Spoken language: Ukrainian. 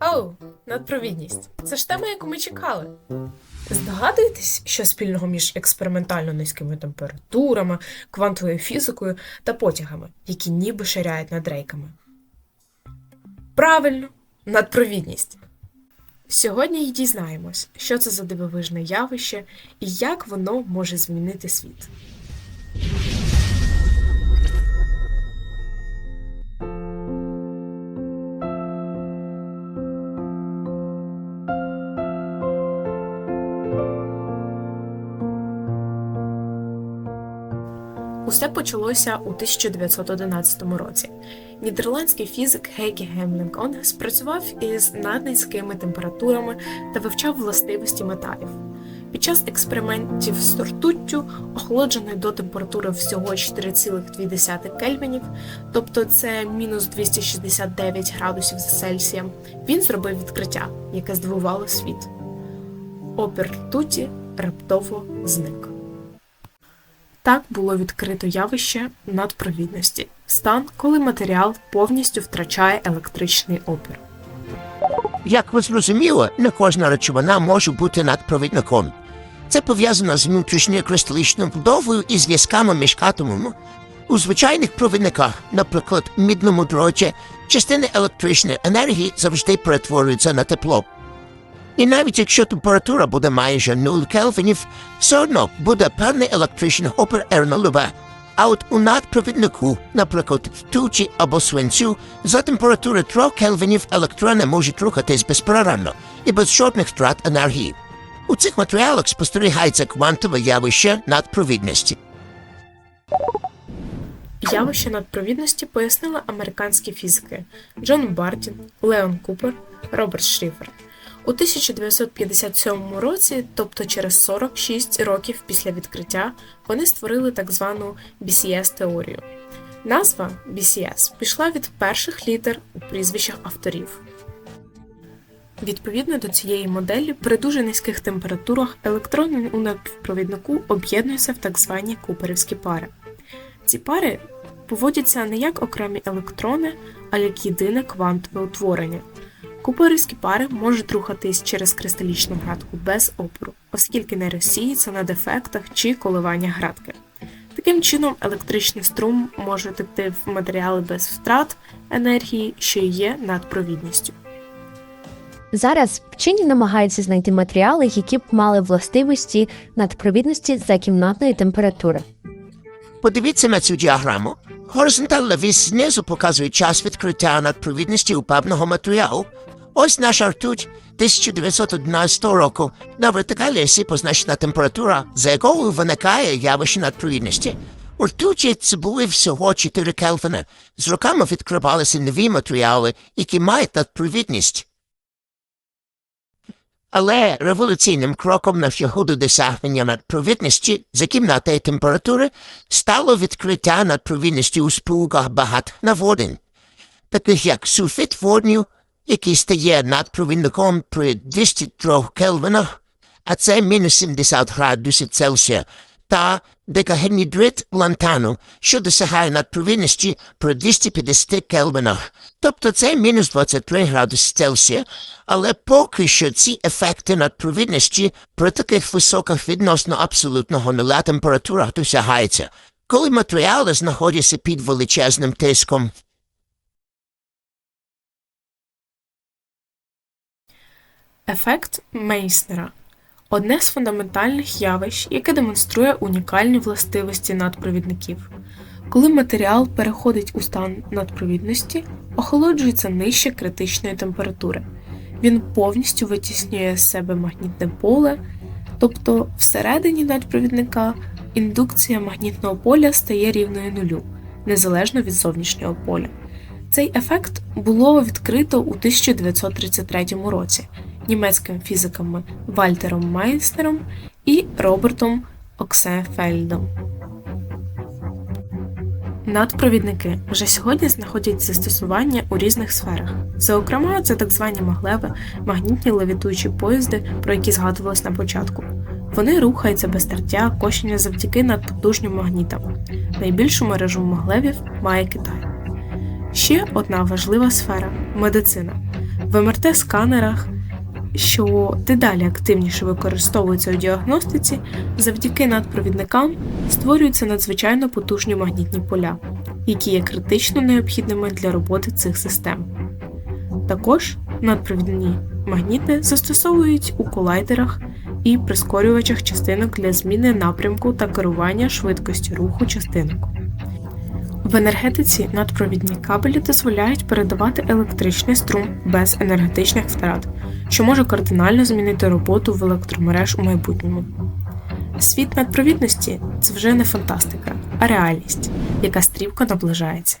Оу, надпровідність. Це ж тема, яку ми чекали. Здогадуєтесь, що спільного між експериментально низькими температурами, квантовою фізикою та потягами, які ніби ширяють над рейками? Правильно, надпровідність. Сьогодні й дізнаємось, що це за дивовижне явище і як воно може змінити світ. Усе почалося у 1911 році. Нідерландський фізик Гегі Гемлінкон спрацював із наднизькими температурами та вивчав властивості металів. Під час експериментів з ртуттю, охолодженої до температури всього 4,2 кельвінів, тобто це мінус 269 градусів за Цельсієм, він зробив відкриття, яке здивувало світ. Опір ртуті раптово зник. Так було відкрито явище надпровідності стан, коли матеріал повністю втрачає електричний опір. Як ви зрозуміли, не кожна речовина може бути надпровідником. Це пов'язано з внутрішньою кристалічною будовою і зв'язками між атомами. У звичайних провідниках, наприклад, мідному дроті, частини електричної енергії завжди перетворюються на тепло. І навіть якщо температура буде майже 0 кельвінів, все одно буде певний електричний опір R0. А от у надпровіднику, наприклад, ртуті або свинцю, за температури 3 кельвінів електрони можуть рухатись безперервно і без жодних втрат енергії. У цих матеріалах спостерігається квантове явище надпровідності. Явище надпровідності пояснили американські фізики Джон Бардін, Леон Купер, Роберт Шріфер. У 1957 році, тобто через 46 років після відкриття, вони створили так звану BCS-теорію. Назва BCS пішла від перших літер у прізвищах авторів. Відповідно до цієї моделі, при дуже низьких температурах електрони у напівпровіднику об'єднуються в так звані куперівські пари. Ці пари поводяться не як окремі електрони, а як єдине квантове утворення. Куперівські пари можуть рухатись через кристалічну градку без опору, оскільки не розсіються на дефектах чи коливаннях градки. Таким чином, електричний струм може текти в матеріали без втрат енергії, що і є надпровідністю. Зараз вчені намагаються знайти матеріали, які б мали властивості надпровідності за кімнатної температури. Подивіться на цю діаграму. Горизонтальна вісь знизу показує час відкриття надпровідності у певного матеріалу. Ось наша ртуть 1911 року. На вертикалі осі позначена температура, за якою виникає явище надпровідності. У ртуті це були всього 4 кельвини. З роками відкривалися нові матеріали, які мають надпровідність. Але революційним кроком на шляху до досягнення надпровідності за кімнатної температури стало відкриття надпровідності у сполуках багатонаводень, таких як сульфід водню, який стає надпровідником при 203 кельвинах, а це мінус 70 градусів Цельсія, та декагенідрид лантану, що досягає надпровідності при 250 кельвинах. Тобто це мінус 23 градуси Цельсія, але поки що ці ефекти надпровідності при таких високих відносно абсолютного нуля температурах досягаються, коли матеріали знаходяться під величезним тиском. Ефект Мейснера одне з фундаментальних явищ, яке демонструє унікальні властивості надпровідників. Коли матеріал переходить у стан надпровідності, охолоджується нижче критичної температури. Він повністю витіснює з себе магнітне поле, тобто всередині надпровідника індукція магнітного поля стає рівною нулю, незалежно від зовнішнього поля. Цей ефект було відкрито у 1933 році німецькими фізиками Вальтером Майснером і Робертом Оксефельдом. Надпровідники вже сьогодні знаходять застосування у різних сферах. Зокрема, це так звані маглеви, магнітні левітуючі поїзди, про які згадувалось на початку. Вони рухаються без тертя кощення завдяки надпотужним магнітам. Найбільшу мережу маглевів має Китай. Ще одна важлива сфера медицина. В МРТ-сканерах, що дедалі активніше використовуються у діагностиці, завдяки надпровідникам створюються надзвичайно потужні магнітні поля, які є критично необхідними для роботи цих систем. Також надпровідні магніти застосовують у колайдерах і прискорювачах частинок для зміни напрямку та керування швидкості руху частинок. В енергетиці надпровідні кабелі дозволяють передавати електричний струм без енергетичних втрат, що може кардинально змінити роботу в електромереж у майбутньому. Світ надпровідності це вже не фантастика, а реальність, яка стрімко наближається.